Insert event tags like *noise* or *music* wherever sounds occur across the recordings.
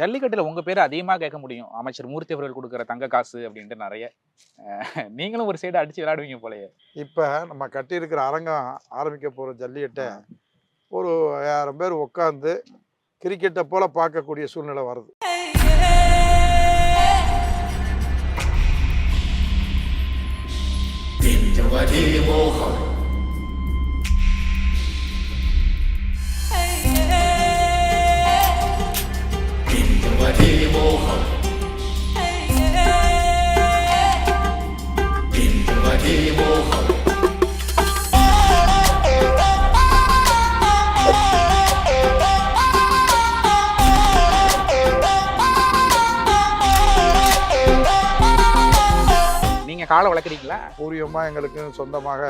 ஜல்லிக்கட்டுல உங்க பேர் அதிகமா கேட்க முடியும். அமைச்சர் மூர்த்தி அவர்கள் கொடுக்குற தங்க காசு அப்படின்ட்டு நிறைய. நீங்களும் ஒரு சைடு அடிச்சு விளையாடுவீங்க போலயே. இப்போ நம்ம கட்டியிருக்கிற அரங்கம் ஆரம்பிக்க போகிற ஜல்லிக்கட்டை ஒரு ஆயிரம் பேர் உட்காந்து கிரிக்கெட்டை போல பார்க்கக்கூடிய சூழ்நிலை வருது. நீங்க காலை வளர்க்குறீங்களா? பூர்வமாக எங்களுக்கு சொந்தமாக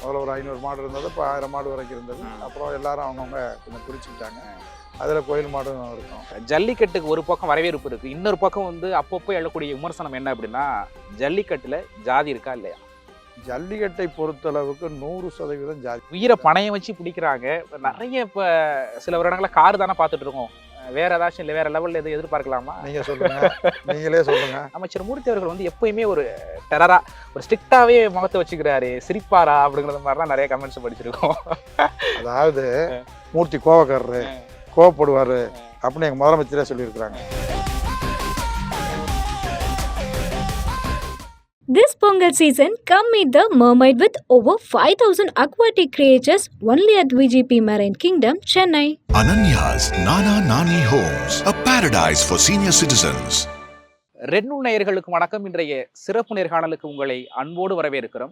முதல்ல ஒரு ஐநூறு மாடு இருந்தது இப்போ ஆயிரம் மாடு வரைக்கும் இருந்தது. அப்புறம் எல்லாரும் அவங்கவுங்க கொஞ்சம் பிரிச்சுக்கிட்டாங்க. அதில் கோயில் மாடும் இருக்கும் ஜல்லிக்கட்டுக்கு ஒரு பக்கம் வரவேற்பு இருக்கு. இன்னொரு பக்கம் வந்து அப்பப்போ எழக்கூடிய விமர்சனம் என்ன அப்படின்னா ஜல்லிக்கட்டுல ஜாதி இருக்கா இல்லையா? ஜல்லிக்கட்டை பொறுத்தளவுக்கு நூறு சதவீதம் ஜாதி. உயிரை பணையம் வச்சு பிடிக்கிறாங்க. நிறைய இப்ப சில வருடங்களா கார் தானே பார்த்துட்டு இருக்கோம். வேற ஏதாச்சும் இல்லை வேற லெவல்ல எதுவும் எதிர்பார்க்கலாமா? நீங்கள் சொல்லுங்க. நீங்களே சொல்லுங்க. அமைச்சர் மூர்த்தி அவர்கள் வந்து எப்பயுமே ஒரு டெரரா ஒரு ஸ்ட்ரிக்டாவே முகத்தை வச்சுக்கிறாரு. சிரிப்பாரா அப்படிங்கிற மாதிரிலாம் நிறைய கமெண்ட்ஸ் படிச்சிருக்கோம். அதாவது மூர்த்தி கோவக்காரரு. கோவப்படுவார் அப்படின்னு எங்கள் முதலமைச்சரே சொல்லியிருக்கிறாங்க This Pongal season, come meet the mermaid with over 5000 aquatic creatures only at VGP Marine Kingdom, Chennai. Ananya's Nana Nani Homes, a paradise for senior citizens. ரெட்னூல் நேயர்களுக்கு வணக்கம் இன்றைய சிறப்பு நேர்காணலுக்கு உங்களை அன்போடு வரவேற்கிறோம்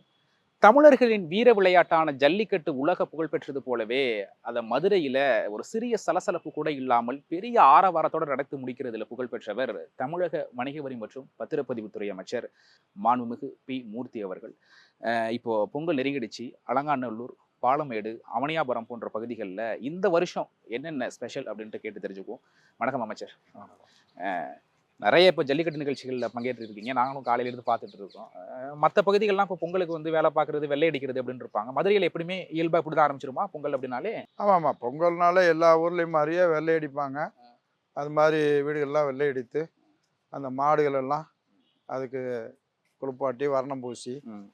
தமிழர்களின் வீர விளையாட்டான ஜல்லிக்கட்டு உலக புகழ் பெற்றது போலவே அதை மதுரையில ஒரு சிறிய சலசலப்பு கூட இல்லாமல் பெரிய ஆரவாரத்தோட நடத்தி முடிக்கிறதுல புகழ் பெற்றவர் தமிழக வணிக வரி மற்றும் பத்திரப்பதிவுத்துறை அமைச்சர் மாண்புமிகு பி. மூர்த்தி அவர்கள். இப்போ பொங்கல் நெருங்கிடுச்சு. அலங்காநல்லூர் பாலமேடு அவனியாபுரம் போன்ற பகுதிகளில் இந்த வருஷம் என்னென்ன ஸ்பெஷல் அப்படின்ட்டு கேட்டு தெரிஞ்சுக்குவோம். வணக்கம் அமைச்சர். நிறைய இப்போ ஜல்லிக்கட்டு நிகழ்ச்சிகளில் பங்கேற்றிருக்கீங்க. நாங்களும் காலையில இருந்து பார்த்துட்டு இருக்கோம். மற்ற பகுதிகள்லாம் இப்போ பொங்கலுக்கு வந்து வேலை பார்க்குறது வெள்ளை அடிக்கிறது அப்படின்னு இருப்பாங்க. மதுரையில் எப்படியுமே இயல்பாக இப்படி தான் ஆரம்பிச்சிருமா பொங்கல் அப்படின்னாலே? ஆமாம். ஆமாம் பொங்கல்னால எல்லா ஊர்லேயும் மாதிரியே வெள்ளை அடிப்பாங்க. அது மாதிரி வீடுகள்லாம் வெள்ளை அடித்து அந்த மாடுகள் எல்லாம் அதுக்கு குளிப்பாட்டி வர்ணம் பூசி.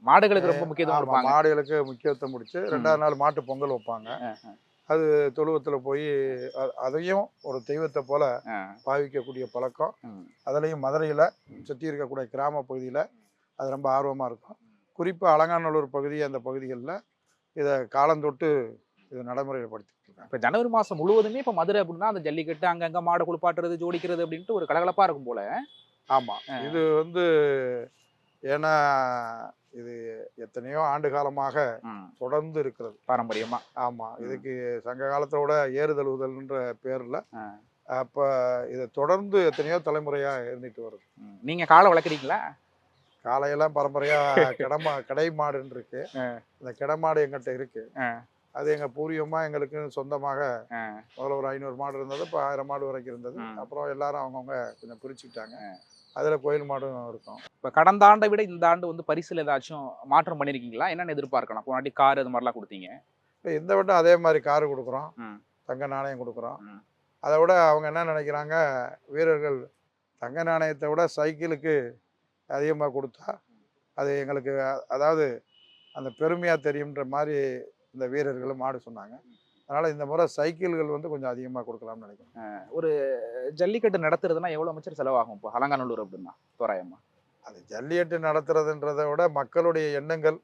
மாடுகளுக்கு ரொம்ப முக்கியத்துவம் மாடுகளுக்கு முக்கியத்துவம் முடிச்சு ரெண்டாவது நாள் மாட்டு பொங்கல் வைப்பாங்க. அது தொழுவத்தில் போய் அதையும் ஒரு தெய்வத்தை போல பாவிக்கக்கூடிய பழக்கம். அதுலேயும் மதுரையில் சுற்றி இருக்கக்கூடிய கிராம பகுதியில் அது ரொம்ப ஆர்வமாக இருக்கும். குறிப்பாக அலங்காநல்லூர் பகுதி அந்த பகுதிகளில் இதை காலந்தொட்டு இதை நடைமுறைப்படுத்திட்டு இருக்காங்க. இப்போ ஜனவரி மாதம் முழுவதுமே இப்போ மதுரை அப்படின்னா அந்த ஜல்லிக்கட்டு அங்கங்கே மாடு குளிப்பாட்டுறது ஜோடிக்கிறது அப்படின்ட்டு ஒரு கலகலப்பாக இருக்கும் போல. ஆமாம் இது வந்து ஏன்னா இது எத்தனையோ ஆண்டு காலமாக. தொடர்ந்து இருக்கிறது பாரம்பரியமா ஆமாம் ம். இதுக்கு சங்க காலத்தோட ஏறுதழுவுதல்ன்ற பேரில். அப்போ இதை தொடர்ந்து எத்தனையோ தலைமுறையாக இருந்துட்டு வருது. நீங்க காலை வளர்க்குறீங்களா காலையெல்லாம் பரம்பரையாக கிடமா கடை மாடுன்னு இருக்கு ஆ. அந்த கிடை மாடு எங்கிட்ட இருக்கு. அது எங்கள் பூர்வமாக எங்களுக்கு சொந்தமாக. முதல்ல ஒரு ஐநூறு மாடு இருந்தது இப்போ ஆயிரம் மாடு வரைக்கும் இருந்தது. அப்புறம் எல்லாரும் அவங்கவுங்க கொஞ்சம் பிரிச்சுக்கிட்டாங்க அதில் கோயில் மாடும் இருக்கும். இப்போ கடந்த ஆண்டை விட இந்த ஆண்டு வந்து பரிசுல ஏதாச்சும் மாற்றம் பண்ணிருக்கீங்களா? என்னென்னு எதிர்பார்க்கலாம்? போனாட்டி கார் அது மாதிரிலாம் கொடுத்தீங்க. இப்போ இந்த வட்டம் அதே மாதிரி காரு கொடுக்குறோம். தங்க நாணயம் கொடுக்குறோம். அதை விட அவங்க என்ன நினைக்கிறாங்க? வீரர்கள் தங்க நாணயத்தை விட சைக்கிளுக்கு அதிகமாக கொடுத்தா அது எங்களுக்கு அதாவது அந்த பெருமையாக தெரியுன்ற மாதிரி இந்த வீரர்கள் மாடு சொன்னாங்க. அதனால் இந்த முறை சைக்கிள்கள் வந்து கொஞ்சம் அதிகமாக கொடுக்கலாம்னு நினைக்கிறேன். ஜல்லிக்கட்டு நடத்துறதுன்னா எவ்வளவு அமைச்சர் செலவாகும் இப்போ? அலங்காநல்லூர் அப்படின்னா தோராயமா? அது ஜல்லிக்கட்டு நடத்துறதுன்றதை விட மக்களுடைய எண்ணங்கள்.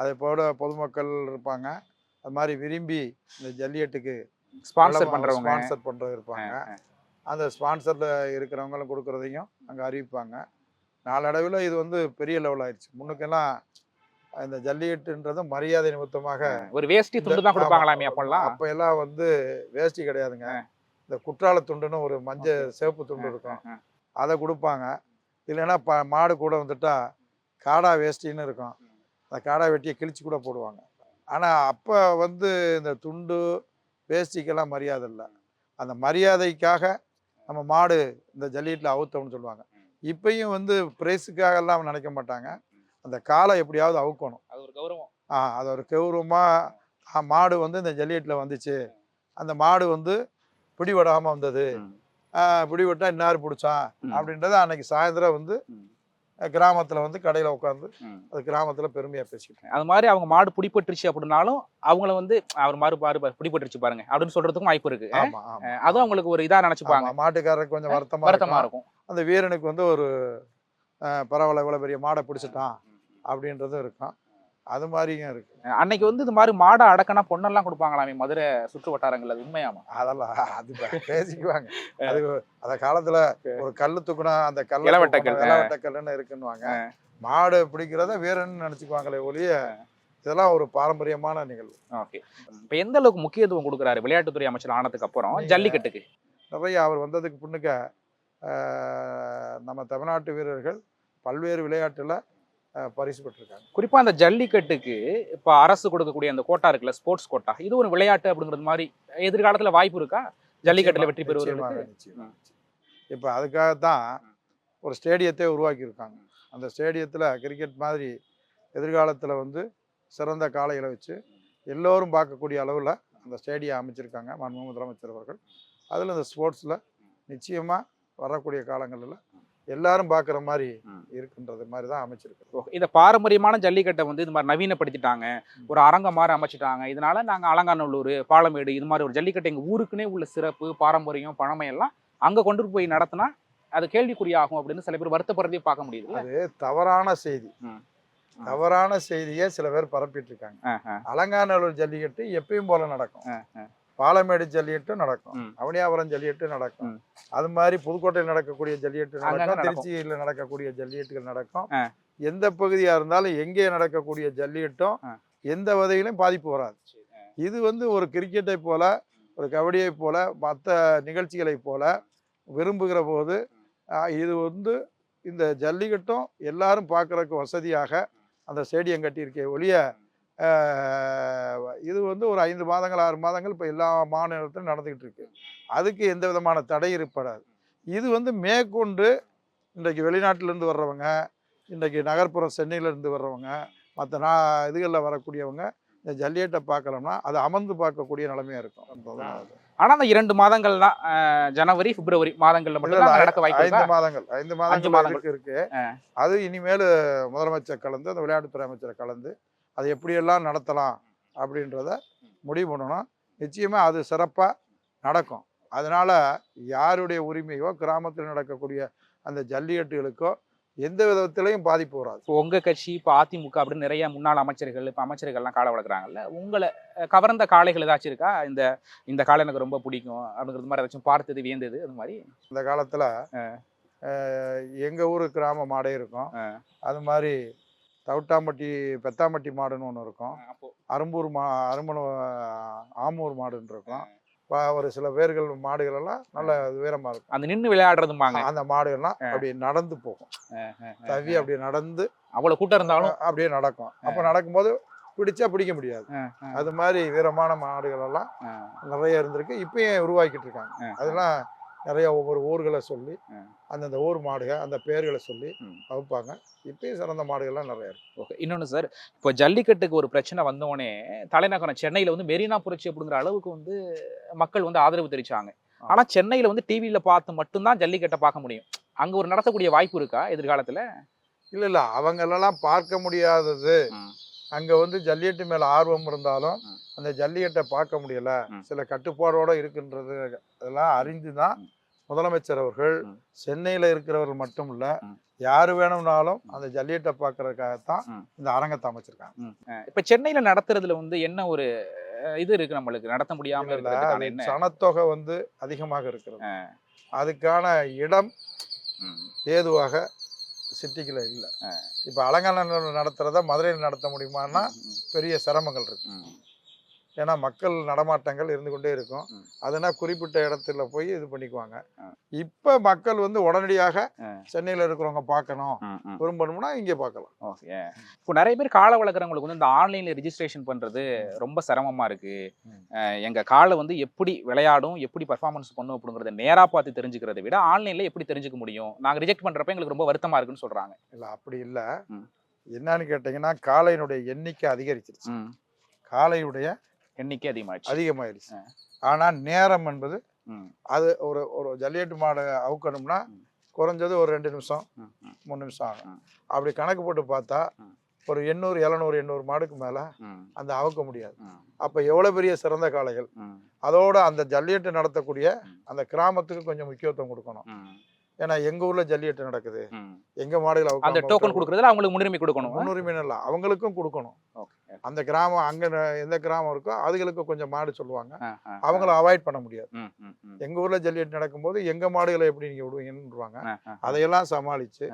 அதை போல பொதுமக்கள் இருப்பாங்க. அது மாதிரி விரும்பி இந்த ஜல்லிக்கட்டுக்கு ஸ்பான்சர் பண்றவங்க. ஸ்பான்சர் பண்ணுறது இருப்பாங்க. அந்த ஸ்பான்சரில் இருக்கிறவங்களும் கொடுக்குறதையும் அங்கே அறிவிப்பாங்க. நாளடைவில் இது வந்து பெரிய லெவல் ஆயிடுச்சு. முன்னுக்கெல்லாம் இந்த ஜல்லிக்கட்டுன்றது மரியாதை நிமித்தமாக ஒரு வேஷ்டி துண்டு தான் கொடுப்பாங்களாமே அப்பெல்லாம். அப்போ எல்லாம் வந்து வேஷ்டி கிடையாதுங்க. இந்த குற்றால துண்டுன்னு ஒரு மஞ்சள் சிவப்பு துண்டு இருக்கும். அதை கொடுப்பாங்க. இல்லைன்னா ப மாடு கூட வந்துட்டா காடா வேஷ்டின்னு இருக்கும். அந்த காடா வெட்டியை கிழிச்சு கூட போடுவாங்க. ஆனால் அப்போ வந்து இந்த துண்டு வேஷ்டிக்கெல்லாம் மரியாதை இல்லை. அந்த மரியாதைக்காக நம்ம மாடு இந்த ஜல்லிக்கட்டில் அவுத்தோம்னு சொல்லுவாங்க. இப்பயும் வந்து பிரைஸுக்காக எல்லாம் நினைக்க மாட்டாங்க. அந்த காலை எப்படியாவது அவுக்கணும். அது ஒரு கௌரவம். ஆ அது ஒரு கௌரவமாக மாடு வந்து இந்த ஜல்லிக்கட்டில் வந்துச்சு. அந்த மாடு வந்து பிடிபடாமல் வந்தது. பிடிபட்டா இன்னார் பிடிச்சான். அப்படின்றத அன்னைக்கு சாயந்தரம் வந்து. கிராமத்துல வந்து கடையில உட்காந்து. அது கிராமத்துல பெருமையா பேசிக்கிட்டு அது மாதிரி அவங்க மாடு பிடிபட்டுருச்சு அப்படின்னாலும் அவங்கள வந்து அவர் மாடு பாரு பாரு, பிடிபட்டுருச்சு பாருங்க அப்படின்னு சொல்றதுக்கும் வாய்ப்பு இருக்கு. அதுவும் அவங்களுக்கு ஒரு இதா நினைச்சுப்பாங்க. மாட்டுக்காரருக்கு கொஞ்சம் வருத்தமா வருத்தமா இருக்கும். அந்த வீரனுக்கு வந்து ஒரு பரவாயில்ல இவ்வளவு பெரிய மாடை பிடிச்சிட்டான். அப்படின்றதும் இருக்கும். அது மாதிரியும் இருக்கு. அன்னைக்கு வந்து இது மாதிரி மாடை அடக்கனா பொண்ணெல்லாம் கொடுப்பாங்களாமே மதுரை சுற்று வட்டாரங்கள் அது உண்மையாமா? அதெல்லாம் அது பேசிக்குவாங்க. அது அந்த காலத்துல ஒரு கல்லு தூக்குனா அந்த கல்ல இளவட்டக்கல். தூக்குனா இளவட்டக்கல்லுன்னு இருக்குன்னுவாங்க. மாடு பிடிக்கிறத வீரன்னு நினைச்சுக்குவாங்களே ஒழிய இதெல்லாம் ஒரு பாரம்பரியமான நிகழ்வு. ஓகே. இப்ப எந்த அளவுக்கு முக்கியத்துவம் கொடுக்குறாரு விளையாட்டுத்துறை அமைச்சர் ஆனதுக்கு அப்புறம் ஜல்லிக்கட்டுக்கு? நிறைய அவர் வந்ததுக்கு பின்னுக்க நம்ம தமிழ்நாட்டு வீரர்கள் பல்வேறு விளையாட்டுல பரிசு பெற்றிருக்காங்க குறிப்பா அந்த ஜல்லிக்கட்டுக்கு இப்ப அரசு கொடுக்கக்கூடிய அந்த கோட்டா இருக்குல்ல ஸ்போர்ட்ஸ் கோட்டா இது ஒரு விளையாட்டு அப்படிங்கிறது மாதிரி எதிர்காலத்துல வாய்ப்பு இருக்கா? ஜல்லிக்கட்டுல வெற்றி பெறுவதற்கு நிச்சயமாக, நிச்சயமாக. இப்ப அதுக்காகத்தான் ஒரு ஸ்டேடியத்தை உருவாக்கியிருக்காங்க. அந்த ஸ்டேடியத்துல கிரிக்கெட் மாதிரி எதிர்காலத்துல வந்து சிறந்த காளைகளை வச்சு எல்லோரும் பார்க்கக்கூடிய அளவுல அந்த ஸ்டேடியம் அமைச்சிருக்காங்க மாண்பு முதலமைச்சர் அவர்கள். அதுல இந்த ஸ்போர்ட்ஸ்ல நிச்சயமா வரக்கூடிய காலங்களில் எல்லாரும் பார்க்குற மாதிரி. இருக்குன்றது மாதிரி தான் அமைச்சிருக்கு. இந்த பாரம்பரியமான ஜல்லிக்கட்டை வந்து இது மாதிரி நவீனப்படுத்திட்டாங்க. ஒரு அரங்கம் மாதிரி அமைச்சிட்டாங்க. இதனால நாங்க அலங்காநல்லூர் பாலமேடு இது மாதிரி ஒரு ஜல்லிக்கட்டு எங்க ஊருக்குனே உள்ள சிறப்பு பாரம்பரியம் பழமை எல்லாம் அங்க கொண்டு போய் நடத்தினா அது கேள்விக்குறியாகும் அப்படின்னு சில பேர் வருத்தப்படுறதே பார்க்க முடியுது அது தவறான செய்தி. தவறான செய்தியை சில பேர் பரப்பிட்டு இருக்காங்க. அலங்காநல்லூர் ஜல்லிக்கட்டு எப்பயும் போல நடக்கும். பாலமேடு ஜல்லிக்கட்டும் நடக்கும். அவனியாபுரம் ஜல்லிக்கட்டு நடக்கும். அது மாதிரி புதுக்கோட்டையில் நடக்கக்கூடிய அங்கங்க நடக்கும். திருச்சியில் நடக்கக்கூடிய ஜல்லிக்கட்டுகள் நடக்கும். எந்த பகுதியா இருந்தாலும் எங்கே நடக்கக்கூடிய ஜல்லிக்கட்டும் ஆ. எந்த வகையிலும் பாதிப்பு வராது இது வந்து ஒரு கிரிக்கெட்டை போல ஒரு கபடியை போல மற்ற நிகழ்ச்சிகளை போல விரும்புகிற போது இது வந்து இந்த ஜல்லிக்கட்டும் எல்லாரும் பார்க்கறதுக்கு வசதியாக அந்த ஸ்டேடியம் கட்டியிருக்கே ஒழிய இது வந்து ஒரு ஐந்து மாதங்கள் ஆறு மாதங்கள் இப்போ எல்லா மாநிலத்திலும் நடந்துக்கிட்டு இருக்கு. அதுக்கு எந்த விதமான தடை ஏற்படாது. இது வந்து மேற்கொண்டு இன்றைக்கு வெளிநாட்டிலேருந்து வர்றவங்க இன்றைக்கு நகர்ப்புறம் சென்னையிலேருந்து வர்றவங்க மற்ற நா இதுகளில் வரக்கூடியவங்க இந்த ஜல்லிக்கட்டை பார்க்கலன்னா அது அமர்ந்து பார்க்கக்கூடிய நிலைமையாக இருக்கும். அதுதான் அது. ஆனா அந்த இரண்டு மாதங்கள் தான் ஜனவரி பிப்ரவரி மாதங்கள்ல மட்டும் நடக்க வாய்ப்பு ஐந்து மாதங்கள் ஐந்து மாதங்கள் மாதங்கள். இருக்கு. இருக்கு அது இனிமேல் முதலமைச்சர் கலந்து அந்த விளையாட்டுத்துறை அமைச்சரை கலந்து அதை எப்படியெல்லாம் நடத்தலாம் அப்படின்றத முடிவு பண்ணணும். நிச்சயமா அது சிறப்பாக நடக்கும். அதனால யாருடைய உரிமையோ கிராமத்தில் நடக்கக்கூடிய அந்த ஜல்லிக்கட்டுகளுக்கோ எந்த விதத்திலையும் பாதிப்பு வராது. இப்போ உங்க கட்சி இப்போ அதிமுக அப்படின்னு நிறைய முன்னாள் அமைச்சர்கள் இப்போ அமைச்சர்கள்லாம் காலை வளர்க்குறாங்கல்ல உங்களை கவர்ந்த காளைகள் ஏதாச்சும் இருக்கா? இந்த இந்த காளை எனக்கு ரொம்ப பிடிக்கும் அப்படிங்கிறது மாதிரி ஏதாச்சும் பார்த்தது வியந்தது அது மாதிரி? இந்த காலத்தில் எங்கள் ஊர் கிராம மாடே இருக்கும். அது மாதிரி தவிட்டாம்பட்டி பெத்தாம்பட்டி மாடுன்னு ஒன்று இருக்கும். அரும்பூர் மா அரும்பு ஆமூர் மாடுன்னு இருக்கும். ஒரு சில பேர்கள் மாடுகள் எல்லாம் நல்ல உயரமாக இருக்கும். அந்த நின்று விளையாடுறதுமாங்க அந்த மாடுகள்லாம் அப்படியே நடந்து போகும். தவி அப்படியே நடந்து அவ்வளவு கூட்டம் இருந்தாலும் அப்படியே நடக்கும். அப்போ நடக்கும்போது பிடிச்சா பிடிக்க முடியாது. அது மாதிரி வீரமான மாடுகள் எல்லாம் நிறைய இருந்திருக்கு. இப்பயும் உருவாக்கிட்டு இருக்காங்க. அதெல்லாம் நிறைய ஒவ்வொரு ஊர்களை சொல்லி. அந்தந்த ஊர் மாடுகள் அந்த பேர்களை சொல்லி. வகுப்பாங்க இப்பயும் சிறந்த மாடுகள்லாம் நிறைய இருக்கு ஓகே இன்னொன்று சார் இப்போ ஜல்லிக்கட்டுக்கு ஒரு பிரச்சனை வந்தோடனே தலைநகரம் சென்னையில் வந்து மெரினா புரட்சி அப்படிங்கிற அளவுக்கு வந்து மக்கள் வந்து ஆதரவு தெரிவிச்சாங்க ஆ. ஆனா சென்னையில வந்து டிவியில பார்த்து மட்டும்தான் ஜல்லிக்கட்டை பார்க்க முடியும் அங்க ஒரு நடத்தக்கூடிய வாய்ப்பு இருக்கா எதிர்காலத்துல இல்ல இல்ல அவங்களெல்லாம் பார்க்க முடியாதது அங்க வந்து ஜல்லிக்கட்டு மேல ஆர்வம் இருந்தாலும். அந்த ஜல்லிக்கட்டை பார்க்க முடியல. சில கட்டுப்பாடோட இருக்குன்றது அதெல்லாம் அறிந்து தான். முதலமைச்சர் அவர்கள். சென்னையில இருக்கிறவர்கள் மட்டும் இல்ல. யாரு வேணும்னாலும் அந்த ஜல்லிக்கட்டை பார்க்கறதுக்காகத்தான் ம். இந்த அரங்கத்தை அமைச்சிருக்காங்க. இப்ப சென்னையில நடத்துறதுல வந்து என்ன ஒரு இது இருக்கு நம்மளுக்கு? நடத்த முடியாம என்ன? சனத்தொகை வந்து அதிகமாக இருக்கிறது. அதுக்கான இடம் ஏதுவாக சிட்டிக்குள்ள இல்லை. இப்போ அலங்காநல்லூர் நடத்துறத மதுரையில் நடத்த முடியுமான்னா பெரிய சிரமங்கள் இருக்கு. ஏன்னா மக்கள் நடமாட்டங்கள் இருந்து கொண்டே இருக்கும் ம். அதனா குறிப்பிட்ட இடத்துல போய் இது பண்ணிக்குவாங்க. இப்போ மக்கள் வந்து உடனடியாக. சென்னையில் இருக்கிறவங்க பார்க்கணும். விரும்பணும்னா இங்கே பார்க்கலாம் ஓகே இப்போ நிறைய பேர் காலை வளர்க்குறவங்களுக்கு வந்து இந்த ஆன்லைன்ல ரிஜிஸ்ட்ரேஷன் பண்றது ரொம்ப சிரமமா இருக்கு ம். அஹ் எங்க காலை வந்து எப்படி விளையாடும் எப்படி பர்ஃபார்மன்ஸ் பண்ணும் அப்படிங்கறத நேரா பார்த்து தெரிஞ்சுக்கிறத விட ஆன்லைன்ல எப்படி தெரிஞ்சுக்க முடியும் நாங்க ரிஜெக்ட் பண்றப்ப எங்களுக்கு ரொம்ப வருத்தமா இருக்குன்னு சொல்றாங்க இல்லை அப்படி இல்லை. என்னன்னு கேட்டிங்கன்னா காளையினுடைய எண்ணிக்கை அதிகரிச்சிருச்சு. காளையுடைய எண்ணிக்கை அதிகமாச்சு அதிகமாயிருச்சு ஆனால் நேரம் என்பது அது ஒரு ஒரு ஜல்லிக்கட்டு மாடு அவுக்கணும்னா. குறைஞ்சது ஒரு ரெண்டு நிமிஷம் மூணு நிமிஷம் ஆகும். அப்படி கணக்கு போட்டு பார்த்தா. ஒரு எண்ணூறு எழுநூறு எண்ணூறு மாடுக்கு மேலே அந்த அவுக்க முடியாது. அப்போ எவ்வளோ பெரிய சிறந்த காளைகள்? அதோட அந்த ஜல்லிக்கட்டு நடத்தக்கூடிய. அந்த கிராமத்துக்கு கொஞ்சம் முக்கியத்துவம் கொடுக்கணும். ஏன்னா எங்கள் ஊரில் ஜல்லிக்கட்டு நடக்குது. எங்க மாடுகள் அந்த டோக்கன். கொடுக்கறதுல அவங்களுக்கு முன்னுரிமை கொடுக்கணும். முன்னுரிமை இல்லை அவங்களுக்கும் கொடுக்கணும். அந்த கிராமம் அங்கே எந்த கிராமம் இருக்கோ அதுகளுக்கு கொஞ்சம் மாடு சொல்லுவாங்க. அவங்கள அவாய்ட் பண்ண முடியாது. எங்க ஊர்ல ஜல்லிக்கட்டு நடக்கும்போது எங்க மாடுகளை எப்படி நீங்க விடுவீங்கன்னுவாங்க ஆ, அதையெல்லாம் சமாளிச்சு.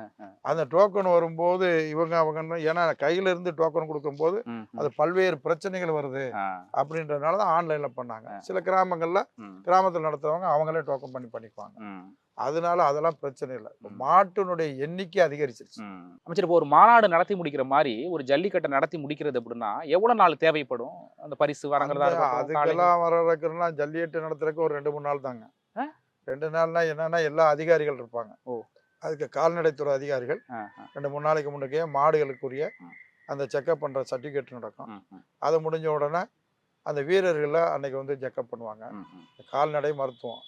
அந்த டோக்கன் வரும்போது இவங்க அவங்க ஏன்னா கையில இருந்து டோக்கன் கொடுக்கும்போது. அது பல்வேறு பிரச்சனைகள் வருது ஆ, அப்படின்றதுனால தான் ஆன்லைன்ல பண்ணாங்க. சில கிராமங்கள்ல கிராமத்தில் நடத்துறவங்க அவங்களே டோக்கன் பண்ணி பண்ணிக்குவாங்க. அதனால அதெல்லாம் பிரச்சனை இல்லை. மாட்டினுடைய எண்ணிக்கை அதிகரிச்சிருச்சு. அமைச்சர் இப்போ ஒரு மாநாடு நடத்தி முடிக்கிற மாதிரி ஒரு ஜல்லிக்கட்டை நடத்தி முடிக்கிறது அப்படின்னா எவ்வளவு நாள் தேவைப்படும் அந்த பரிசு வரங்கிறதா. அதுக்கெல்லாம் வர்றதுக்குன்னா ஜல்லிக்கட்டு நடத்துறதுக்கு ஒரு ரெண்டு மூணு நாள் தாங்க? ரெண்டு நாள்னா என்னன்னா எல்லா அதிகாரிகள் இருப்பாங்க ஓ. அதுக்கு கால்நடைத்துறை அதிகாரிகள் ரெண்டு மூணு நாளைக்கு முன்னுக்கே மாடுகளுக்குரிய. அந்த செக்கப் பண்ற சர்டிஃபிகேட் நடக்கும் அது முடிஞ்ச உடனே அந்த வீரர்களை அன்னைக்கு வந்து செக்கப் பண்ணுவாங்க. கால்நடை மருத்துவம்.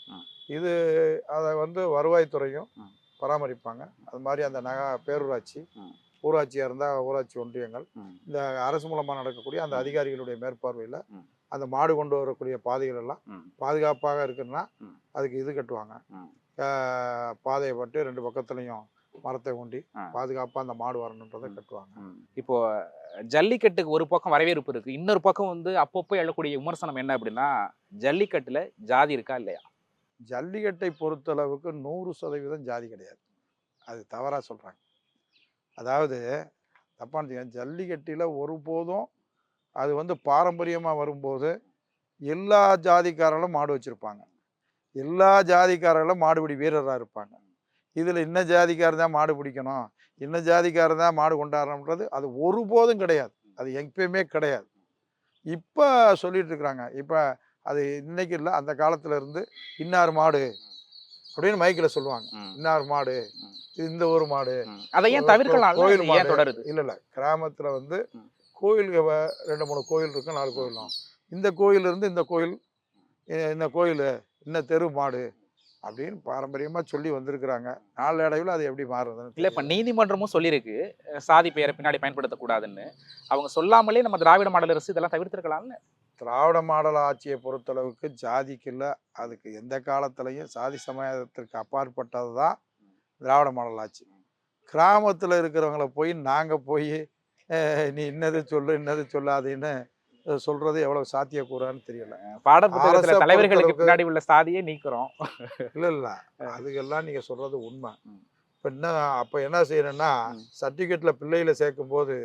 இது அதை வந்து வருவாய்த்துறையும். பராமரிப்பாங்க அது மாதிரி அந்த நக பேரூராட்சி. ஊராட்சியாக இருந்தால் ஊராட்சி ஒன்றியங்கள். இந்த அரசு மூலமாக நடக்கக்கூடிய அந்த. அதிகாரிகளுடைய மேற்பார்வையில். அந்த மாடு கொண்டு வரக்கூடிய பாதைகள் எல்லாம். பாதுகாப்பாக இருக்குன்னா. அதுக்கு இது கட்டுவாங்க பாதையை பட்டு ரெண்டு பக்கத்துலையும் மரத்தை கொண்டி ஆ. பாதுகாப்பாக அந்த மாடு வரணுன்றதை. கட்டுவாங்க. இப்போ ஜல்லிக்கட்டுக்கு ஒரு பக்கம் வரவேற்பு இருக்கு இன்னொரு பக்கம் வந்து அப்பப்போ எழக்கூடிய விமர்சனம் என்ன அப்படின்னா ஜல்லிக்கட்டுல ஜாதி இருக்கா இல்லையா ஜல்லிக்கட்டை பொறுத்தளவுக்கு நூறு சதவீதம் ஜாதி கிடையாது. அது தவறாக சொல்கிறாங்க அதாவது தப்பான ஜல்லிக்கட்டில் ஒருபோதும் அது வந்து பாரம்பரியமாக வரும்போது எல்லா ஜாதிக்காரர்களும் மாடு வச்சுருப்பாங்க. எல்லா ஜாதிக்காரர்களும் மாடுபிடி வீரராக இருப்பாங்க. இதில் இன்ன ஜாதிக்காரர் தான் மாடு பிடிக்கணும் இன்ன ஜாதிக்காரர் தான் மாடு கொண்டாடணுன்றது அது ஒருபோதும் கிடையாது. அது எப்பயுமே கிடையாது. இப்போ சொல்லிட்டு இருக்கிறாங்க இப்போ அது இன்னைக்கு இல்லை அந்த காலத்துல இருந்து இன்னார் மாடு அப்படின்னு மைக்கில் சொல்லுவாங்க. இன்னார் மாடு இந்த ஊர் மாடு ம். அதை ஏன் கோ- தவிர்க்கலாம்? கோயில் மாடு. தொடருது? இல்ல இல்ல. கிராமத்துல வந்து வ- ரெண்டு மூணு கோயில் இருக்கும் நாலு கோயிலும் இந்த கோயில் இருந்து இந்த கோயில் இந்த கோயில் இந்த தெரு மாடு அப்படின்னு பாரம்பரியமா சொல்லி வந்திருக்கிறாங்க. நாளடைவில் அது எப்படி மாறுதுன்னு இல்ல இப்ப. நீதிமன்றமும் சொல்லியிருக்கு. சாதி பெயரை பின்னாடி பயன்படுத்தக்கூடாதுன்னு. அவங்க சொல்லாமலே நம்ம திராவிட மாடல் அரசு இதெல்லாம் தவிர்த்திருக்கலாம்னு. திராவிட மாடல் ஆட்சியை பொறுத்தளவுக்கு ஜாதிக்கு இல்லை. அதுக்கு எந்த காலத்துலையும் சாதி சமயத்திற்கு அப்பாற்பட்டது தான் திராவிட மாடல் ஆட்சி. கிராமத்தில் இருக்கிறவங்கள போய் நாங்கள் போய் நீ இன்னது சொல்லு இன்னது சொல்லாதேன்னு சொல்றது எவ்வளவு சாத்தியக்கூறான்னு தெரியல. பாடல் புத்தகத்துல அரசை தலைவர்களுக்கு பின்னாடி உள்ள சாதியே நீக்கிறோம். இல்லை இல்லை. அதுக்கெல்லாம் நீங்கள் சொல்றது உண்மை. இப்போ என்ன அப்போ என்ன செய்யணும்னா. சர்டிஃபிகேட்டில் பிள்ளைகளை சேர்க்கும் போது.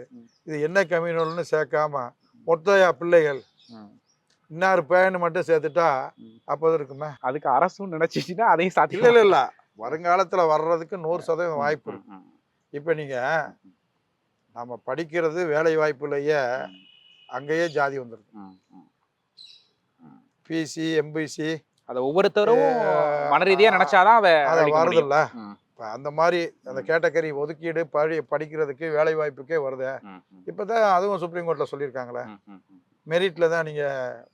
இது என்ன கம்யூனல்னு சேர்க்காம மொத்த பிள்ளைகள் இன்னார் பேன்னு மட்டும் சேர்த்துட்டா ம். அப்போ இருக்குமே. அதுக்கு அரசும் நினைச்சிச்சுன்னா அதையும் சாத்தியம் இல்ல இல்ல வருங்காலத்துல வர்றதுக்கு நூறு சதவீதம் வாய்ப்பு இருக்கு. இப்ப நீங்க நம்ம படிக்கிறது வேலை வாய்ப்புலயே அங்கேயே ஜாதி வந்துருது. பிசி எம்பிசி அத ஒவ்வொருத்தரும் மன ரீதியா நினைச்சாதான் அதை. வருதுல்ல. இப்ப அந்த மாதிரி அந்த கேட்டகரி ஒதுக்கீடு படி படிக்கிறதுக்கு வேலை வாய்ப்புக்கே வருது. ம், இப்பதான் அதுவும் சுப்ரீம் கோர்ட்ல சொல்லியிருக்காங்களே. ம், ம், ம். மெரிட்ல தான் நீங்க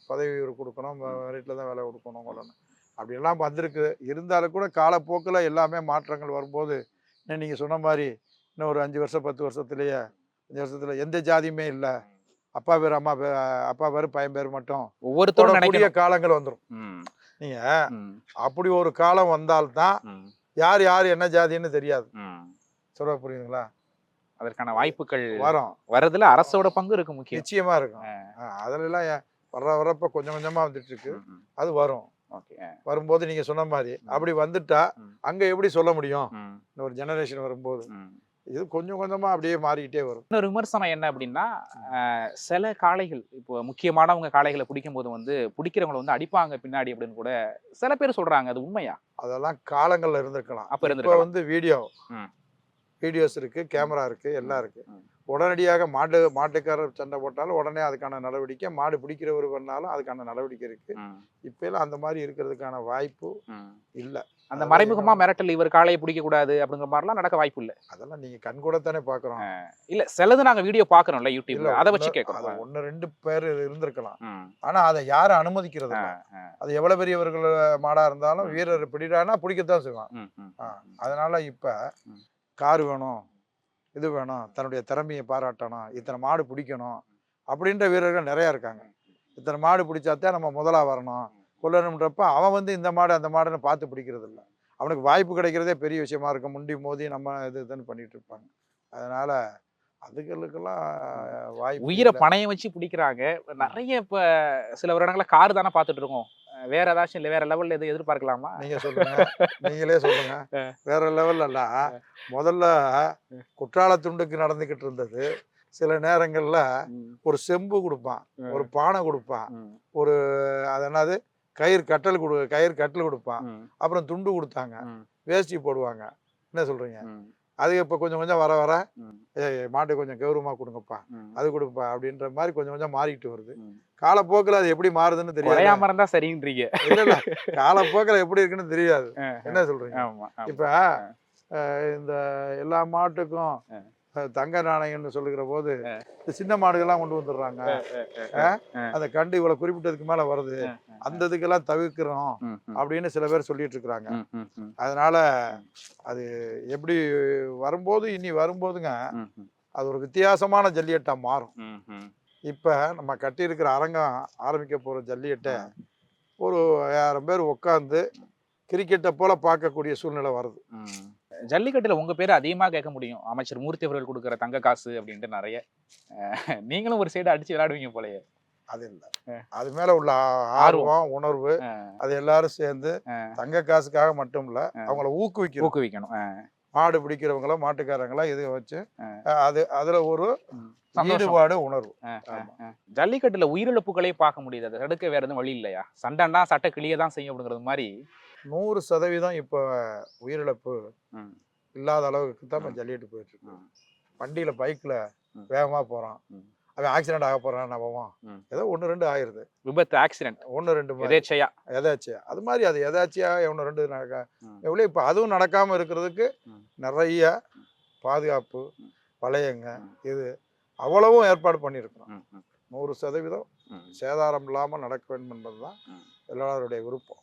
பதவி கொடுக்கணும் மெரிட்ல தான் வேலை கொடுக்கணும் கொள்ளணும் அப்படியெல்லாம் வந்திருக்கு. இருந்தாலும் கூட காலப்போக்கில் எல்லாமே மாற்றங்கள் வரும்போது இன்னும் நீங்க சொன்ன மாதிரி இன்னும் ஒரு அஞ்சு வருஷம் பத்து வருஷத்துலயே அஞ்சு வருஷத்துல எந்த ஜாதியுமே இல்லை. அப்பா பேர் அம்மா பேர் அப்பா பேர் பையன் பேர் மட்டும் ஒவ்வொருத்தரும் நினைக்கணும். காலங்கள் வந்துடும் ம், நீங்க ம், அப்படி ஒரு காலம் வந்தால்தான் யார் யார் என்ன ஜாதின்னு தெரியாது. சொல்ல புரியுதுங்களா? அதற்கான வாய்ப்புகள் வரும். வரதுல அரசோட பங்கு இருக்கு முக்கியம். நிச்சயமா இருக்கும். ஆ, அதுல எல்லாம் ஏன் வர்ற வர்றப்ப கொஞ்சம் கொஞ்சமா வந்துட்டு இருக்கு. அது வரும். ஓகே வரும்போது நீங்க சொன்ன மாதிரி அப்படி வந்துட்டா. அங்க எப்படி சொல்ல முடியும்? ஒரு ஜெனரேஷன் வரும்போது. இது கொஞ்சம் கொஞ்சமா அப்படியே மாறிக்கிட்டே வரும். இன்னொரு விமர்சனம் என்ன அப்படின்னா சில காளைகள் இப்போ முக்கியமானவங்க காளைகளை பிடிக்கும் போது வந்து பிடிக்கிறவங்களை வந்து அடிப்பாங்க பின்னாடி அப்படின்னு கூட சில பேர் சொல்றாங்க. அது உண்மையா? அதெல்லாம் காலங்கள்ல இருந்திருக்கலாம். அப்ப. வந்து வீடியோ. வீடியோஸ் இருக்கு கேமரா இருக்கு எல்லாம் இருக்கு. ம். உடனடியாக மாட்டு மாட்டுக்காரர் சண்டை போட்டாலும் உடனே அதுக்கான நடவடிக்கை மாடு பிடிக்கிறவர் பண்ணாலும் அதுக்கான நடவடிக்கை இருக்கு. ம், இப்ப எல்லாம் அந்த மாதிரி இருக்கிறதுக்கான வாய்ப்பு. இல்லை. அந்த மறைமுகமா மிரட்டல் இவர் காளையை பிடிக்க கூடாது அப்படிங்கிற மாதிரிலாம் நடக்க வாய்ப்பு இல்ல. அதெல்லாம் நீங்க கண் கூட தானே பாக்குறோம் இல்ல சிலது நாங்க வீடியோ பாக்குறோம்ல யூடியூப்ல அதை வச்சு கேட்கறோம். ஒண்ணு ரெண்டு பேர் இருந்திருக்கலாம். ஆனா அதை யாரும் அனுமதிக்கிறது அது எவ்வளவு பெரியவர்கள் மாடா இருந்தாலும். வீரர் பிடிடானா பிடிக்கத்தான் செய்வான். அதனால இப்ப. கார் வேணும் இது வேணும் தன்னுடைய திறமையை பாராட்டணும் இத்தனை மாடு பிடிக்கணும் அப்படின்ற வீரர்கள் நிறைய இருக்காங்க. இத்தனை மாடு பிடிச்சாத்தான் நம்ம முதலா வரணும். கொல்லணுன்றப்ப அவன் வந்து இந்த மாடு அந்த மாடுன்னு பார்த்து பிடிக்கிறது இல்ல அவனுக்கு வாய்ப்பு கிடைக்கிறதே பெரிய விஷயமா இருக்கும். முண்டி மோதி நம்ம இது இதுன்னு பண்ணிட்டு இருப்பாங்க. அதனால அதுகளுக்கெல்லாம் வாய்ப்பு உயிரை. பணையம் வச்சு பிடிக்கிறாங்க. நிறைய இப்ப சில வருடங்களா கார் தானே பார்த்துட்டு இருக்கோம். வேற ஏதாச்சும் இல்ல வேற லெவல்ல எதுவும் எதிர்பார்க்கலாமா? நீங்க சொல்லுங்க. நீங்களே சொல்லுங்க. *laughs* வேற லெவல்ல இல்ல. முதல்ல குற்றால துண்டுக்கு நடந்துகிட்டு இருந்தது. சில நேரங்கள்ல ஒரு செம்பு கொடுப்பான் ஒரு பானை கொடுப்பான் ம், அது என்னது? கயிறு கட்டல் கொடு கயிறு கட்டல் கொடுப்பான். அப்புறம் துண்டு கொடுத்தாங்க. வேஷ்டி போடுவாங்க. என்ன சொல்றீங்க? அது இப்போ கொஞ்சம் கொஞ்சம் வர வர மாட்டு கொஞ்சம் கௌரவமா கொடுங்கப்பா. அது கொடுப்பா அப்படின்ற மாதிரி கொஞ்சம் கொஞ்சம் மாறிக்கிட்டு வருது. காலப்போக்கில் அது எப்படி மாறுதுன்னு தெரியாது. இருந்தா சரின்றீங்க. இல்ல இல்ல. காலப்போக்கில் எப்படி இருக்குன்னு தெரியாது. என்ன சொல்றீங்க. இப்ப இந்த எல்லா மாட்டுக்கும் தங்க நாணயம்னு சொல்லுகிற போது இந்த சின்ன மாடுகள்லாம் கொண்டு வந்துடுறாங்க. அந்த கண்டு இவ்வளவு குறிப்பிட்டதுக்கு மேல வருது. அந்த இதுக்கெல்லாம் தவிர்க்கிறோம் அப்படின்னு சில பேர் சொல்லிட்டு இருக்கிறாங்க. அதனால அது எப்படி வரும்போது இனி வரும்போதுங்க அது ஒரு வித்தியாசமான ஜல்லிக்கட்டா மாறும். இப்ப நம்ம கட்டியிருக்கிற அரங்கம் ஆரம்பிக்க போற ஜல்லிக்கட்டை ஒரு ஆயிரம் பேர் உட்காந்து கிரிக்கெட்டை போல பார்க்கக்கூடிய சூழ்நிலை வருது. ஜல்லிக்கட்டுல உங்க பேர் அதிகமா கேட்க முடியும். அமைச்சர் மூர்த்தி அவர்கள் கொடுக்குற தங்க காசு அப்படின்ட்டு நிறைய. நீங்களும் ஒரு சைடு அடிச்சு விளையாடுவீங்க போலயே. அது இல்லை. அது மேல உள்ள ஆர்வம். உணர்வு அது எல்லாரும் சேர்ந்து. தங்க காசுக்காக மட்டும் இல்ல. அவங்கள ஊக்குவிக்கணும். ஊக்குவிக்கணும். மாடு பிடிக்கிறவங்கள மாட்டுக்காரங்கள இதை வச்சு அது அதுல ஒரு. ஈடுபாடு உணர்வு. ஜல்லிக்கட்டுல உயிரிழப்புகளே பார்க்க முடியுது. தடுக்க வேற எதுவும் வழி இல்லையா? சண்டைன்னா சட்டை கிளிய தான் செய்யும் அப்படிங்கிறது மாதிரி நூறு சதவீதம் இப்ப உயிரிழப்பு இல்லாத அளவுக்கு தான் இப்ப. ஜல்லிக்கட்டு போயிட்டு இருக்கு. வண்டியில பைக்ல. வேகமா போறான். அவன் ஆக்சிடென்ட் ஆக போறான் நபவம் ம். ஏதோ ஒண்ணு ரெண்டு ஆயிருது விபத்து ஆக்சிடென்ட் ஒண்ணு ரெண்டு எதேச்சையா எதாச்சியா அது மாதிரி அது எதாச்சியா ஒன்று ரெண்டு நடக்க. எவ்வளோ இப்போ அதுவும் நடக்காம இருக்கிறதுக்கு. நிறைய பாதுகாப்பு. வளையங்க. இது அவ்வளவும் ஏற்பாடு பண்ணியிருக்கிறோம் ம், ம், நூறு சதவீதம். சேதாரம் இல்லாமல் நடக்க வேண்டும் என்பதுதான் ம். எல்லாருடைய விருப்பம்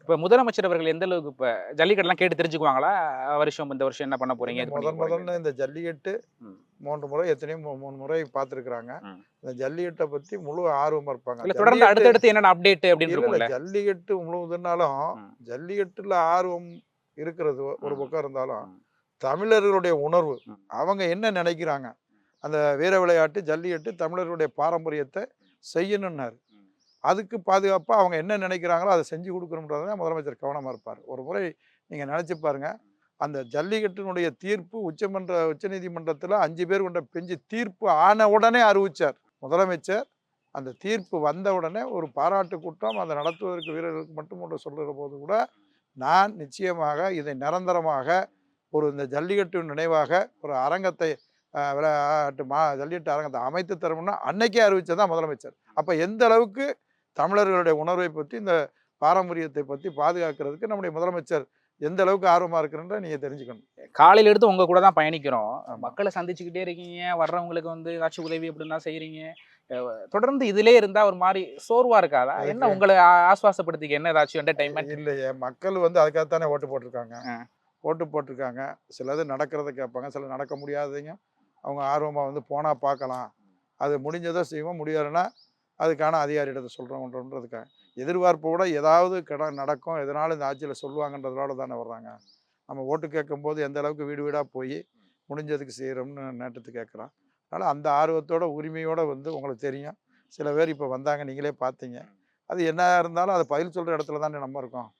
இப்ப முதலமைச்சர் அவர்கள் எந்த அளவுக்கு இப்ப ஜல்லிக்கட்டுலாம் கேட்டு தெரிஞ்சுக்குவாங்களா வருஷம் இந்த வருஷம் என்ன பண்ண போறீங்க முதன்? முதல்ல இந்த ஜல்லிக்கட்டு. மூன்று முறை எத்தனையோ மூணு முறை பார்த்துருக்குறாங்க. இந்த ஜல்லிக்கட்டை பத்தி முழு ஆர்வமா இருப்பாங்க தொடர்ந்து அடுத்தடுத்து என்னென்ன அப்டேட் அப்படின்னு ஜல்லிக்கட்டு முழுவதுனாலும். ஜல்லிக்கட்டுல ஆர்வம் இருக்கிறது ஒரு. பக்கம் இருந்தாலும். தமிழர்களுடைய உணர்வு. அவங்க என்ன நினைக்கிறாங்க அந்த வீர விளையாட்டு ஜல்லிக்கட்டு தமிழர்களுடைய பாரம்பரியத்தை செய்யணும்னாரு. அதுக்கு பாதுகாப்பாக அவங்க என்ன நினைக்கிறாங்களோ அதை செஞ்சு கொடுக்கணுன்றதை முதலமைச்சர் கவனமாக இருப்பார். ஒரு முறை நீங்கள் நினச்சி பாருங்க. அந்த ஜல்லிக்கட்டினுடைய தீர்ப்பு உச்சமன்ற உச்சநீதிமன்றத்தில் அஞ்சு பேர் கொண்ட பெஞ்சு தீர்ப்பு ஆன உடனே அறிவிச்சார். முதலமைச்சர் அந்த தீர்ப்பு வந்த உடனே ஒரு பாராட்டு கூட்டம் அதை நடத்துவதற்கு வீரர்களுக்கு மட்டும் ஒன்று சொல்லுற போது கூட நான் நிச்சயமாக இதை நிரந்தரமாக ஒரு இந்த ஜல்லிக்கட்டு நினைவாக ஒரு அரங்கத்தை விளையாட்டு மா ஜல்லிக்கட்டு அரங்கத்தை அமைத்து தரணும்னா அன்னைக்கே அறிவிச்சதான் முதலமைச்சர். அப்போ எந்த அளவுக்கு தமிழர்களுடைய உணர்வை பற்றி இந்த பாரம்பரியத்தை பற்றி பாதுகாக்கிறதுக்கு நம்முடைய முதலமைச்சர் எந்த அளவுக்கு ஆர்வமாக இருக்கிறன்ற நீங்கள் தெரிஞ்சுக்கணும். காலையில எடுத்து உங்க கூட தான் பயணிக்கிறோம். மக்களை சந்திச்சுக்கிட்டே இருக்கீங்க. வர்றவங்களுக்கு வந்து ஏதாச்சும் உதவி அப்படின்னா செய்றீங்க. அஹ் தொடர்ந்து இதுலயே இருந்தா ஒரு மாதிரி சோர்வா இருக்காதா? என்ன உங்களை ஆஸ்வாசப்படுத்திக்க? என்ன ஏதாச்சும் என்டர்டைன்மெண்ட் இல்லையே மக்கள் வந்து அதுக்காகத்தானே ஓட்டு போட்டிருக்காங்க. ஓட்டு போட்டிருக்காங்க. சிலது நடக்கிறத கேட்பாங்க சில நடக்க முடியாததைங்க அவங்க ஆர்வமாக வந்து போனால் பார்க்கலாம் அது முடிஞ்சதை செய்வோம். முடியாதுன்னா அதுக்கான அதிகாரியிடத்தை சொல்கிறோன்றதுக்காக எதிர்பார்ப்போட ஏதாவது கட நடக்கும். எதனால் இந்த ஆட்சியில் சொல்லுவாங்கன்றதுனால தானே வர்றாங்க. நம்ம ஓட்டு கேட்கும்போது எந்த அளவுக்கு வீடு வீடாக போய் முடிஞ்சதுக்கு செய்கிறோம்னு நேட்டத்து கேட்குறோம் அதனால் அந்த ஆர்வத்தோட உரிமையோடு வந்து உங்களுக்கு தெரியும். சில பேர் இப்போ வந்தாங்க. நீங்களே பார்த்தீங்க அது என்ன இருந்தாலும் அதை பதில் சொல்கிற இடத்துல தானே நம்ம இருக்கோம்.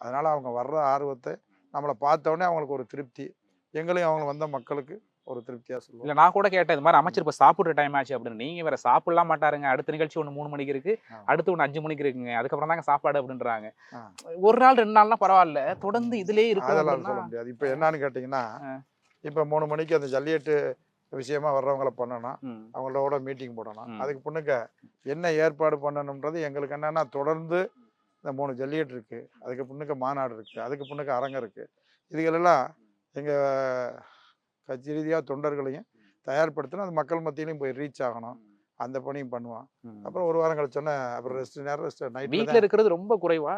அதனால் அவங்க வர்ற ஆர்வத்தை நம்மளை பார்த்தோன்னே அவங்களுக்கு ஒரு திருப்தி. எங்களையும் அவங்க வந்த மக்களுக்கு ஒரு திருப்தியாக சொல்லுவோம் இல்ல நான் கூட கேட்டேன் இது மாதிரி அமைச்சர் இப்ப சாப்பிடுற டைம் ஆச்சு அப்படின்னு. நீங்க வேற சாப்பிடலாம் மாட்டாருங்க. அடுத்த நிகழ்ச்சி ஒண்ணு மூணு மணிக்கு இருக்கு. அடுத்து ஒண்ணு அஞ்சு மணிக்கு இருக்குங்க. அதுக்கப்புறம் தாங்க சாப்பாடு அப்படின்றாங்க. ஒரு நாள் ரெண்டு நாள்னா பரவாயில்ல. தொடர்ந்து இதுலயே இருக்கு அதெல்லாம் சொல்ல முடியாது. இப்போ என்னன்னு கேட்டிங்கன்னா. இப்போ மூணு மணிக்கு அந்த ஜல்லிக்கட்டு விஷயமா வர்றவங்கள பண்ணணும். அவங்களோட மீட்டிங் போடணும். அதுக்கு பின்னுக்க என்ன ஏற்பாடு பண்ணணுன்றது எங்களுக்கு என்னன்னா தொடர்ந்து இந்த மூணு ஜல்லிக்கட்டு இருக்குது அதுக்கு பின்னுக்கு மாநாடு இருக்குது அதுக்கு பின்னுக்கு அரங்கம் இருக்குது இதுகளெல்லாம் எங்கள் கட்சி ரீதியாக தொண்டர்களையும் தயார்படுத்தணும் அது மக்கள் மத்தியிலையும் போய் ரீச் ஆகணும். அந்த பணியும் பண்ணுவோம் அப்புறம் ஒரு வாரம் கழிச்சோன்னே அப்புறம் ரெஸ்ட் நேரம் ரெஸ்ட் நைட்டில் வீட்டுல இருக்கிறது ரொம்ப குறைவா?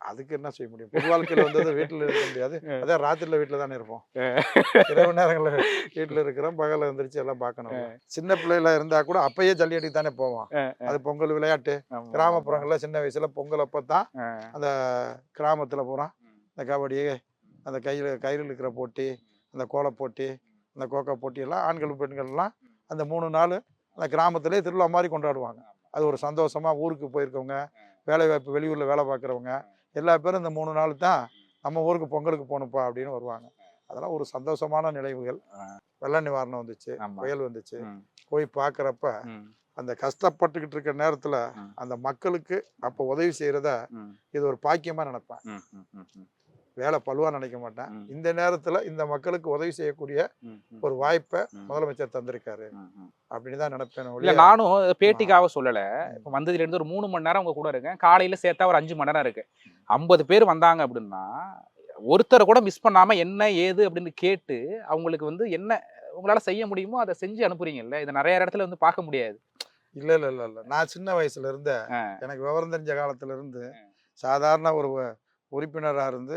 அதுக்கு என்ன செய்ய முடியும்? பொது வாழ்க்கையில் வந்தது வீட்டில் இருக்க முடியாது. *laughs* அதே ராத்திரில வீட்டில் தானே இருப்போம். *laughs* இரவு நேரங்களில் வீட்டில் இருக்கிறோம் பகலில் எந்திரிச்சு எல்லாம் பார்க்கணும். சின்ன பிள்ளைல இருந்தா கூட அப்பயே ஜல்லிக்கட்டுக்கு தானே போவோம் அது பொங்கல் விளையாட்டு. கிராமப்புறங்களில் சின்ன வயசுல பொங்கல் அப்போ தான் அந்த கிராமத்தில் பூரா இந்த கபடி அந்த கையில் கயிறு இருக்கிற போட்டி அந்த கோல போட்டி அந்த கோக்கா போட்டி எல்லாம் ஆண்கள் பெண்கள்லாம் அந்த மூணு நாள் அந்த கிராமத்திலே திருவிழா மாதிரி கொண்டாடுவாங்க. அது ஒரு சந்தோஷமா ஊருக்கு போயிருக்கவங்க வேலை வாய்ப்பு வெளியூரில் வேலை பார்க்குறவங்க எல்லா பேரும் இந்த மூணு நாள் தான் நம்ம ஊருக்கு பொங்கலுக்கு போகணுப்பா அப்படின்னு வருவாங்க. அதெல்லாம் ஒரு சந்தோஷமான நினைவுகள். வெள்ள நிவாரணம் வந்துச்சு. புயல் வந்துச்சு. போய் பார்க்குறப்ப அந்த கஷ்டப்பட்டுக்கிட்டு இருக்க நேரத்தில். அந்த மக்களுக்கு அப்போ உதவி செய்கிறத இது ஒரு பாக்கியமாக நினைப்பேன். வேலை பழுவா நினைக்க மாட்டேன். இந்த நேரத்துல இந்த மக்களுக்கு உதவி செய்யக்கூடிய ஒரு வாய்ப்பை. முதலமைச்சர் தந்திருக்காரு. அப்படின்னு தான் நினைப்பேன் இல்ல நானும் பேட்டிக்காக சொல்லல. இப்ப வந்ததுல இருந்து ஒரு மூணு மணி நேரம் உங்க கூட இருக்கேன். காலையில சேர்த்தா ஒரு அஞ்சு மணி நேரம் இருக்கு. ஐம்பது பேர் வந்தாங்க அப்படின்னா ஒருத்தரை கூட மிஸ் பண்ணாம என்ன ஏது அப்படின்னு கேட்டு அவங்களுக்கு வந்து என்ன உங்களால செய்ய முடியுமோ அதை செஞ்சு அனுப்புறீங்கல்ல. இதை நிறைய இடத்துல வந்து பார்க்க முடியாது. இல்ல இல்ல இல்ல இல்ல. நான் சின்ன வயசுல இருந்த. எனக்கு விவரம் தெரிஞ்ச காலத்துல இருந்து சாதாரண ஒரு உ- உறுப்பினரா இருந்து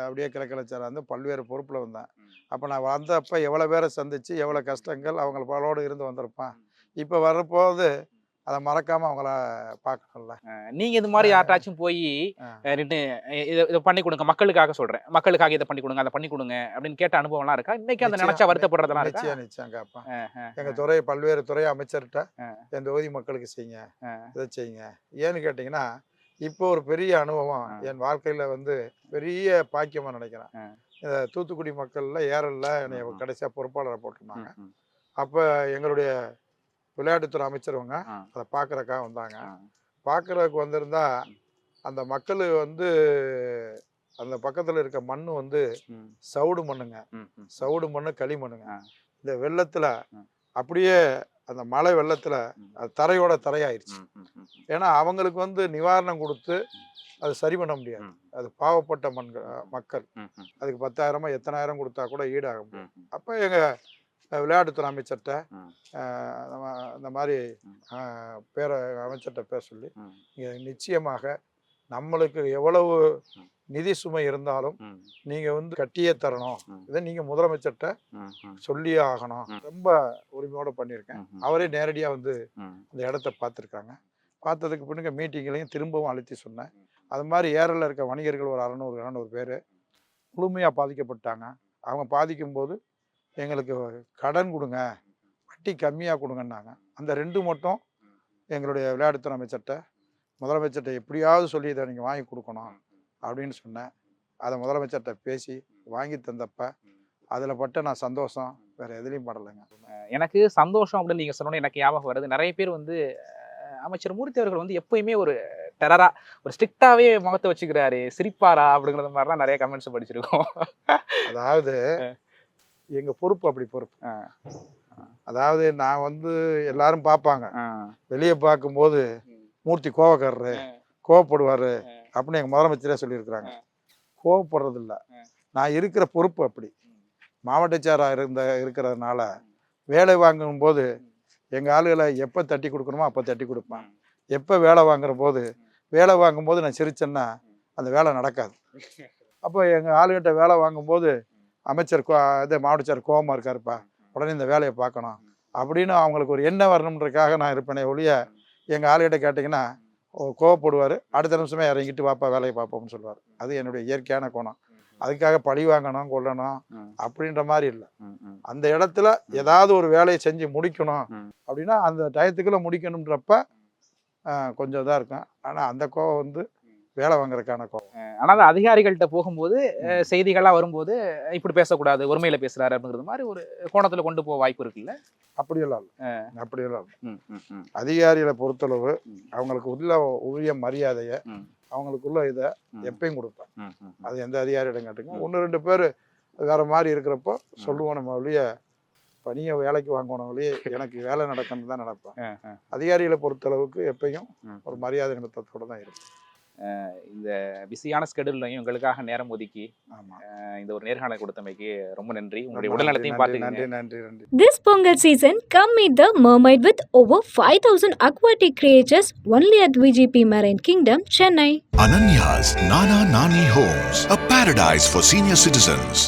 அப்படியே கிழக்கிழச்சாரா இருந்து பல்வேறு பொறுப்புல வந்தேன். அப்ப நான் வந்தப்ப எவ்வளவு பேரை சந்திச்சு எவ்வளவு கஷ்டங்கள் அவங்க பலோடு இருந்து வந்திருப்பான். இப்ப வரப்போது அதை மறக்காம அவங்கள பார்க்கணும்ல. நீங்க இது மாதிரி யார்ட்டாச்சும் போய் இதை இதை பண்ணி கொடுங்க மக்களுக்காக சொல்றேன். மக்களுக்காக இதை பண்ணி கொடுங்க அதை பண்ணி கொடுங்க அப்படின்னு கேட்ட அனுபவம்லாம் இருக்கா? இன்னைக்கு அந்த நினைச்சா வருத்தப்படுறதெல்லாம் நிச்சயம் நிச்சயம் ஆ, எங்க துறை பல்வேறு துறை அமைச்சர்கிட்ட. என் தொகுதி மக்களுக்கு செய்யுங்க. இதை செய்யுங்க. ஏன்னு கேட்டிங்கன்னா இப்போ ஒரு பெரிய அனுபவம். என் வாழ்க்கையில வந்து பெரிய பாக்கியமா நினைக்கிறேன். இந்த தூத்துக்குடி மக்கள்ல ஏரல்ல என்னை. கடைசியா பொறுப்பாளரை போட்டிருந்தாங்க அப்ப எங்களுடைய விளையாட்டுத்துறை அமைச்சரவங்க அதை பார்க்கறக்காக வந்தாங்க. பார்க்கறதுக்கு வந்திருந்தா அந்த மக்கள் வந்து அந்த பக்கத்துல இருக்க மண்ணு வந்து சவுடு மண்ணுங்க. சவுடு மண்ணு களி மண்ணுங்க. இந்த வெள்ளத்துல. அப்படியே அந்த மழை வெள்ளத்துல. அது தரையோட தரையாயிருச்சு. ஏன்னா அவங்களுக்கு வந்து நிவாரணம் கொடுத்து அது சரி பண்ண முடியாது. அது பாவப்பட்ட மண்கள் மக்கள் அதுக்கு பத்தாயிரமா எத்தனாயிரம் கொடுத்தா கூட ஈடாக முடியும். அப்போ எங்க அஹ், விளையாட்டுத்துறை அமைச்சர்கிட்ட அந்த மாதிரி பேர அமைச்சர்கிட்ட பேச சொல்லி நிச்சயமாக நம்மளுக்கு எவ்வளவு. நிதி சுமை இருந்தாலும் நீங்க வந்து கட்டியே தரணும். இதை நீங்க முதலமைச்சர்கிட்ட சொல்லியே ஆகணும். ரொம்ப உரிமையோட பண்ணியிருக்கேன். அவரே நேரடியாக வந்து அந்த இடத்த பார்த்துருக்காங்க. பார்த்ததுக்கு பின்னுக்கு மீட்டிங்லையும் திரும்பவும் அழுத்தி சொன்னேன். அது மாதிரி ஏரில் இருக்க வணிகர்கள் ஒரு அறநூறு இரநூறு பேர் முழுமையாக பாதிக்கப்பட்டாங்க. அவங்க பாதிக்கும்போது எங்களுக்கு கடன் கொடுங்க. வட்டி கம்மியாக கொடுங்கன்னாங்க. அந்த ரெண்டு மட்டும் எங்களுடைய விளையாட்டுத்துறை அமைச்சர்கிட்ட முதலமைச்சர்கிட்ட எப்படியாவது சொல்லி இதை நீங்கள் வாங்கி கொடுக்கணும். அப்படின்னு சொன்னேன். அதை முதலமைச்சர்கிட்ட பேசி வாங்கி தந்தப்ப அதில் பட்ட நான் சந்தோஷம் வேறு எதுலேயும் படலைங்க. எனக்கு சந்தோஷம் அப்படின்னு நீங்க சொன்னோன்னே எனக்கு ஞாபகம் வருது. நிறைய பேர் வந்து அமைச்சர் மூர்த்தி அவர்கள் வந்து எப்பயுமே ஒரு டெரரா ஒரு ஸ்ட்ரிக்டாவே முகத்தை வச்சுக்கிறாரு. சிரிப்பாரா அப்படிங்கிற மாதிரிலாம் நிறைய கமெண்ட்ஸ் படிச்சிருக்கோம். அதாவது எங்க பொறுப்பு அப்படி பொறுப்பு. அதாவது நான் வந்து எல்லாரும் பார்ப்பாங்க. ஆ, வெளியே பார்க்கும்போது மூர்த்தி கோவக்காரரு கோவப்படுவாரு. அப்படின்னு எங்க முதலமைச்சரே சொல்லியிருக்கிறாங்க. கோவப்படுறது இல்ல நான் இருக்கிற பொறுப்பு அப்படி. மாவட்டச்சாரா இருந்த இருக்கிறதுனால வேலை வாங்கும் போது எங்க ஆளுகளை எப்ப தட்டி கொடுக்கணுமோ அப்ப தட்டி கொடுப்பேன். எப்ப வேலை வாங்குற போது வேலை வாங்கும்போது நான் சிரிச்சேன்னா அந்த வேலை நடக்காது. *laughs* அப்போ எங்க ஆளுகிட்ட வேலை வாங்கும்போது அமைச்சர் கோ இது மாவட்டச்சார் கோவமா இருக்காருப்பா. உடனே இந்த வேலையை பார்க்கணும். அப்படின்னு அவங்களுக்கு ஒரு எண்ணம் வரணுன்றதுக்காக நான் இருப்பேனே ஒழிய எங்க ஆளுகிட்ட கேட்டிங்கன்னா கோவப்படுவார். அடுத்த நிமிஷமே இறங்கிட்டு வாப்பா வேலையை பார்ப்போம்னு சொல்லுவார். அது என்னுடைய இயற்கையான கோணம். அதுக்காக பழி வாங்கணும் கொள்ளணும். அப்படின்ற மாதிரி இல்லை. அந்த இடத்துல ஏதாவது ஒரு வேலையை செஞ்சு முடிக்கணும். அப்படின்னா அந்த டயத்துக்குள்ள முடிக்கணுன்றப்ப கொஞ்சம் இதாக இருக்கும். ஆனால் அந்த கோவம் வந்து வேலை வாங்குறதுக்கான கோவம் ஆனா அது அதிகாரிகள்கிட்ட போகும்போது அஹ், செய்திகள்லாம் வரும்போது இப்படி பேசக்கூடாது ஒருமையில பேசுறாரு அப்படிங்கிறது மாதிரி ஒரு கோணத்துல கொண்டு போக வாய்ப்பு இருக்குல்ல அப்படியெல்லாம் இல்லை அப்படியெல்லாம் இல்லை அதிகாரிகளை பொறுத்தளவு. அவங்களுக்கு உள்ள உரிய மரியாதையை. அவங்களுக்குள்ள இதை. எப்பயும் கொடுப்பேன். அது எந்த அதிகாரியிடம் கேட்டுங்க. ஒன்று ரெண்டு பேர் வேற மாதிரி இருக்கிறப்போ சொல்லுவோம் நம்ம ஒழிய பணியை வேலைக்கு வாங்கணும் எனக்கு வேலை நடக்கணும்னு தான் நினைப்பேன் அஹ். அதிகாரிகளை பொறுத்தளவுக்கு எப்பயும். ஒரு மரியாதை நிமித்தத்தோட தான் இருக்கும் இந்த பிஸியான ஸ்கெடியூல்லையும் எங்களுக்காக நேரம் ஒதுக்கி இந்த ஒரு நேர்காணல் கொடுத்தமைக்கு ரொம்ப நன்றி உங்களுடைய உடல்நலத்தையும் நன்றி, பார்த்துக்கங்க நன்றி நன்றி நன்றி This Pongal season, come meet the mermaid with over 5000 aquatic creatures only at VGP Marine Kingdom, Chennai. Ananya's Nana Nani Homes, a paradise for senior citizens.